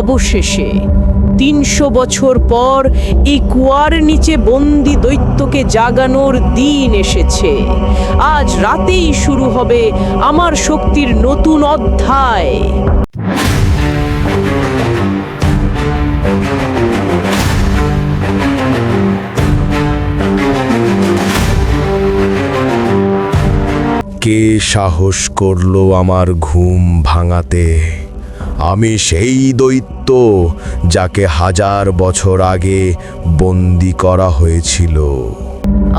অবশেষে তিনশো বছর পর এই কুয়ার নিচে বন্দি দৈত্যকে জাগানোর দিন এসেছে। আজ রাতেই শুরু হবে আমার শক্তির নতুন অধ্যায়। কে সাহস করল আমার ঘুম ভাঙাতে? আমি সেই দৈত্য যাকে হাজার বছর আগে বন্দি করা হয়েছিল।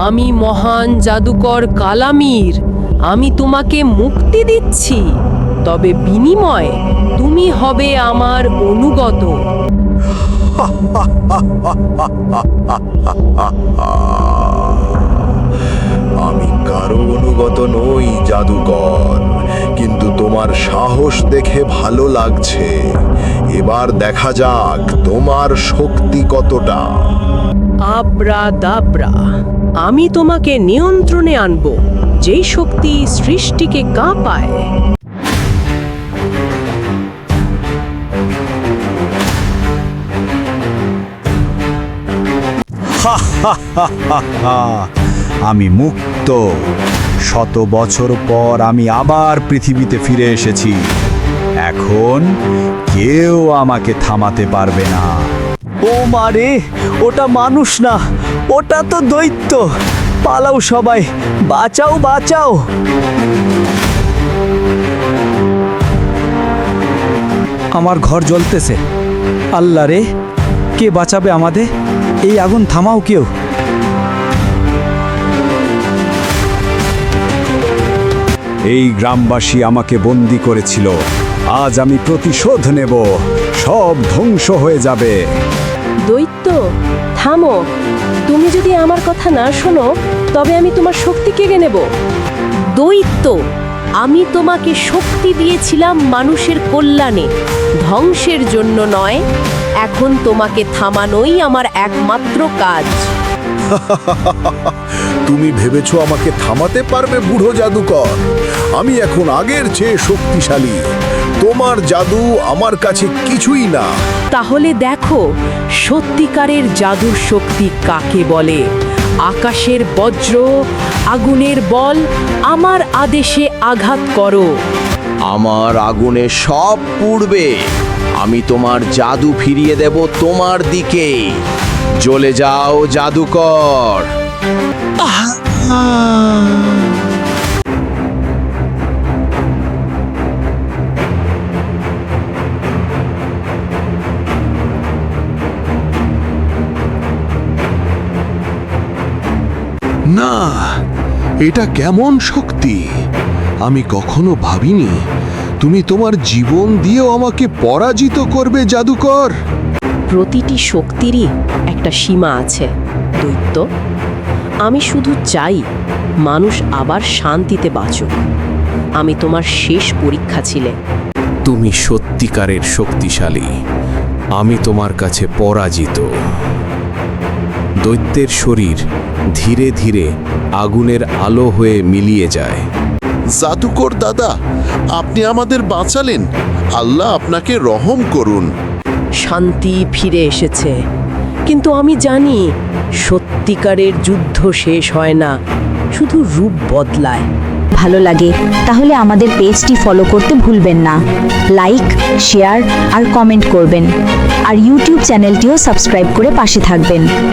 আমি মহান জাদুকর কালামির আমি তোমাকে মুক্তি দিচ্ছি তবে বিনিময়ে তুমি হবে আমার অনুগত। আমি কারও অনুগত নই জাদুকর। তোমার সাহস দেখে ভালো লাগছে। এবার দেখা যাক তোমার শক্তি কতটা। আব্রা দাব্রা আমি তোমাকে নিয়ন্ত্রণে আনব যেই শক্তি সৃষ্টিকে কাঁপায়। আমি মুক্ত। শত বছর পর আমি আবার পৃথিবীতে ফিরে এসেছি। এখন কেউ আমাকে থামাতে পারবে না। ও মারে ওটা মানুষ না, ওটা তো দৈত্য। পালাও সবাই, বাঁচাও বাঁচাও। আমার ঘর জ্বলতেছে। আল্লাহ রে, কে বাঁচাবে আমাদের? এই আগুন থামাও কেউ। এই গ্রামবাসী আমাকে বন্দি করেছিল। আজ আমি প্রতিশোধ নেব। সব ধ্বংস হয়ে যাবে। দৈত্য, থামো। তুমি যদি আমার কথা না শোনো, তবে আমি তোমার শক্তি কেড়ে নেব। দৈত্য, আমি তোমাকে শক্তি দিয়েছিলাম মানুষের কল্যাণে। ধ্বংসের জন্য নয়, এখন তোমাকে থামানোই আমার একমাত্র কাজ। তুমি ভেবেছো আমাকে থামাতে পারবে বুড়ো জাদুকর? আমি এখন আগের চেয়ে শক্তিশালী। তোমার জাদু আমার কাছে কিছুই না। তাহলে দেখো সত্যিকারের জাদুর শক্তি কাকে বলে? আকাশের বজ্র আগুনের বল আমার আদেশে আঘাত করো। আমার আগুনে সব পূর্বে আমি তোমার জাদু ফিরিয়ে দেব তোমার দিকে। জ্বলে যাও, জাদুকর। না, এটা কেমন শক্তি? আমি কখনো ভাবিনি তুমি তোমার জীবন দিয়েও আমাকে পরাজিত করবে, জাদুকর। প্রতিটি শক্তিরই একটা সীমা আছে দৈত্য। আমি শুধু চাই মানুষ আবার শান্তিতে বাঁচুক। আমি তোমার শেষ পরীক্ষা ছিলে। তুমি সত্যিকারের শক্তিশালী। আমি তোমার কাছে পরাজিত। দৈত্যের শরীর ধীরে ধীরে আগুনের আলো হয়ে মিলিয়ে যায়। জাদুকর দাদা আপনি আমাদের বাঁচালেন। আল্লাহ আপনাকে রহম করুন। শান্তি ফিরে এসেছে। কিন্তু আমি জানি, সত্যিকারের যুদ্ধ শেষ হয় না, শুধু রূপ বদলায়। ভালো লাগে, তাহলে আমাদের পেজটি ফলো করতে ভুলবেন না। লাইক শেয়ার আর কমেন্ট করবেন। আর ইউটিউব চ্যানেলটিও সাবস্ক্রাইব করে পাশে থাকবেন।